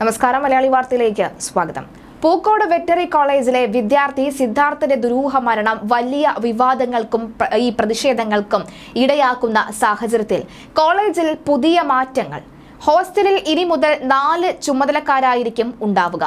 നമസ്കാരം മലയാളി വാർത്തയിലേക്ക് സ്വാഗതം. പൂക്കോട് വെറ്ററി കോളേജിലെ വിദ്യാർത്ഥി സിദ്ധാർത്ഥന്റെ ദുരൂഹ മരണം വലിയ വിവാദങ്ങൾക്കും ഈ പ്രതിഷേധങ്ങൾക്കും ഇടയാക്കുന്ന സാഹചര്യത്തിൽ കോളേജിൽ പുതിയ മാറ്റങ്ങൾ. ഹോസ്റ്റലിൽ ഇനി മുതൽ നാല് ചുമതലക്കാരായിരിക്കും ഉണ്ടാവുക.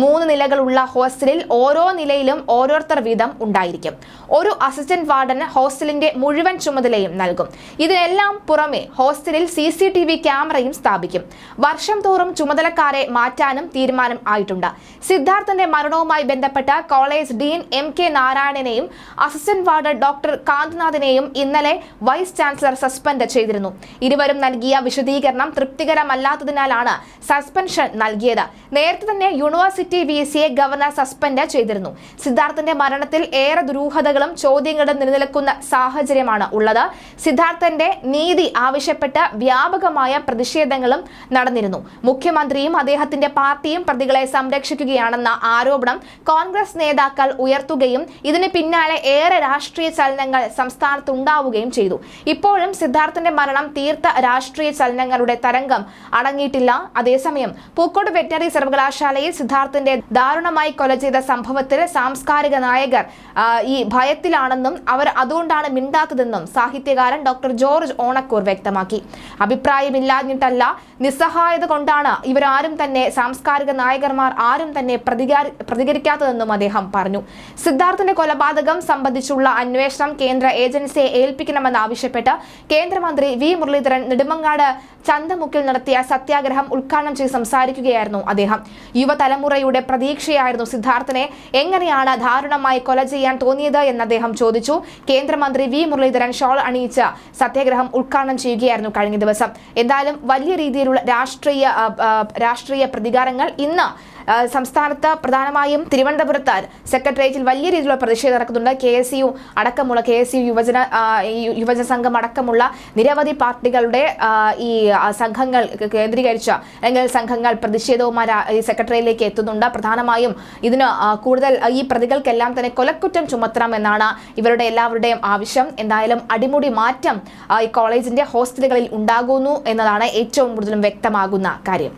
മൂന്ന് നിലകളുള്ള ഹോസ്റ്റലിൽ ഓരോ നിലയിലും ഓരോരുത്തർ വീതം ഉണ്ടായിരിക്കും. ഒരു അസിസ്റ്റന്റ് വാർഡന് ഹോസ്റ്റലിന്റെ മുഴുവൻ ചുമതലയും നൽകും. ഇതിനെല്ലാം പുറമെ ഹോസ്റ്റലിൽ സി സി ടി വി ക്യാമറയും സ്ഥാപിക്കും. വർഷം തോറും ചുമതലക്കാരെ മാറ്റാനും തീരുമാനം ആയിട്ടുണ്ട്. സിദ്ധാർത്ഥന്റെ മരണവുമായി ബന്ധപ്പെട്ട കോളേജ് ഡീൻ എം കെ നാരായണനെയും അസിസ്റ്റന്റ് വാർഡ് ഡോക്ടർ കാന്ത്നാഥിനെയും ഇന്നലെ വൈസ് ചാൻസലർ സസ്പെൻഡ് ചെയ്തിരുന്നു. ഇരുവരും നൽകിയ വിശദീകരണം തൃപ്തികരമല്ലാത്തതിനാലാണ് സസ്പെൻഷൻ നൽകിയത്. നേരത്തെ തന്നെ യൂണിവേഴ്സിറ്റി വി സിയെ ഗവർണർ സസ്പെൻഡ് ചെയ്തിരുന്നു. സിദ്ധാർത്ഥന്റെ മരണത്തിൽ ഏറെ ദുരൂഹതകളും ചോദ്യങ്ങളും നിലനിൽക്കുന്ന സാഹചര്യമാണ് ഉള്ളത്. സിദ്ധാർത്ഥന്റെ നീതി ആവശ്യപ്പെട്ട് വ്യാപകമായ പ്രതിഷേധങ്ങളും നടന്നിരുന്നു. മുഖ്യമന്ത്രിയും അദ്ദേഹത്തിന്റെ പാർട്ടിയും പ്രതികളെ സംരക്ഷിക്കുകയാണെന്ന ആരോപണം കോൺഗ്രസ് നേതാക്കൾ ഉയർത്തുകയും ഇതിന് പിന്നാലെ ഏറെ രാഷ്ട്രീയ ചലനങ്ങൾ സംസ്ഥാനത്ത് ഉണ്ടാവുകയും ചെയ്തു. ഇപ്പോഴും സിദ്ധാർത്ഥന്റെ മരണം തീർത്ത രാഷ്ട്രീയ ചലനങ്ങളുടെ തരംഗം അടങ്ങിയിട്ടില്ല. അതേസമയം പൂക്കോട് വെറ്റിനറി സർവകലാശാലയിൽ സിദ്ധാർത്ഥന്റെ ദാരുണമായി കൊല ചെയ്ത സംഭവത്തിൽ സാംസ്കാരിക നായകർ ഈ ഭയത്തിലാണെന്നും അവർ അതുകൊണ്ടാണ് മിണ്ടാത്തതെന്നും സാഹിത്യകാരൻ ഡോക്ടർ ജോർജ് ഓണക്കൂർ വ്യക്തമാക്കി. അഭിപ്രായമില്ലാഞ്ഞിട്ടല്ല നിസ്സഹായത കൊണ്ടാണ് ഇവരാരും തന്നെ സാംസ്കാരിക നായകന്മാർ ആരും തന്നെ പ്രതികരിക്കാത്തതെന്നും അദ്ദേഹം പറഞ്ഞു. സിദ്ധാർത്ഥിന്റെ കൊലപാതകം സംബന്ധിച്ചുള്ള അന്വേഷണം കേന്ദ്ര ഏജൻസിയെ ഏൽപ്പിക്കണമെന്നാവശ്യപ്പെട്ട് കേന്ദ്രമന്ത്രി വി മുരളീധരൻ നെടുമങ്ങാട് ചന്തമുക്കിൽ നടത്തിയ സത്യാഗ്രഹം ഉദ്ഘാടനം ചെയ്ത് സംസാരിക്കുകയായിരുന്നു അദ്ദേഹം. യുവതലമുറയുടെ പ്രതീക്ഷയായിരുന്നു സിദ്ധാർത്ഥനെ. എങ്ങനെയാണ് ദാരുണമായി കൊല ചെയ്യാൻ തോന്നിയത് എന്ന് അദ്ദേഹം ചോദിച്ചു. കേന്ദ്രമന്ത്രി വി മുരളീധരൻ ഷോൾ അണിയിച്ച് സത്യാഗ്രഹം ഉദ്ഘാടനം ചെയ്യുകയായിരുന്നു കഴിഞ്ഞ ദിവസം. എന്തായാലും വലിയ രീതിയിലുള്ള രാഷ്ട്രീയ രാഷ്ട്രീയ പ്രതികാരങ്ങൾ ഇന്ന് സംസ്ഥാനത്ത് പ്രധാനമായും തിരുവനന്തപുരത്ത് സെക്രട്ടേറിയറ്റിൽ വലിയ രീതിയിലുള്ള പ്രതിഷേധം നടക്കുന്നുണ്ട്. കെ എസ് യു അടക്കമുള്ള കെ എസ് യു യുവജന യുവജന സംഘം അടക്കമുള്ള നിരവധി പാർട്ടികളുടെ ഈ സംഘങ്ങൾ കേന്ദ്രീകരിച്ച അല്ലെങ്കിൽ സംഘങ്ങൾ പ്രതിഷേധവുമായി സെക്രട്ടേറിയറ്റിലേക്ക് ഈ സെക്രട്ടറിയിലേക്ക് പ്രധാനമായും ഇതിന് കൂടുതൽ ഈ പ്രതികൾക്കെല്ലാം തന്നെ കൊലക്കുറ്റം ചുമത്തണം എന്നാണ് ഇവരുടെ എല്ലാവരുടെയും ആവശ്യം. എന്തായാലും അടിമുടി മാറ്റം ഈ കോളേജിന്റെ ഹോസ്റ്റലുകളിൽ ഉണ്ടാകുന്നു എന്നതാണ് ഏറ്റവും കൂടുതലും വ്യക്തമാകുന്ന കാര്യം.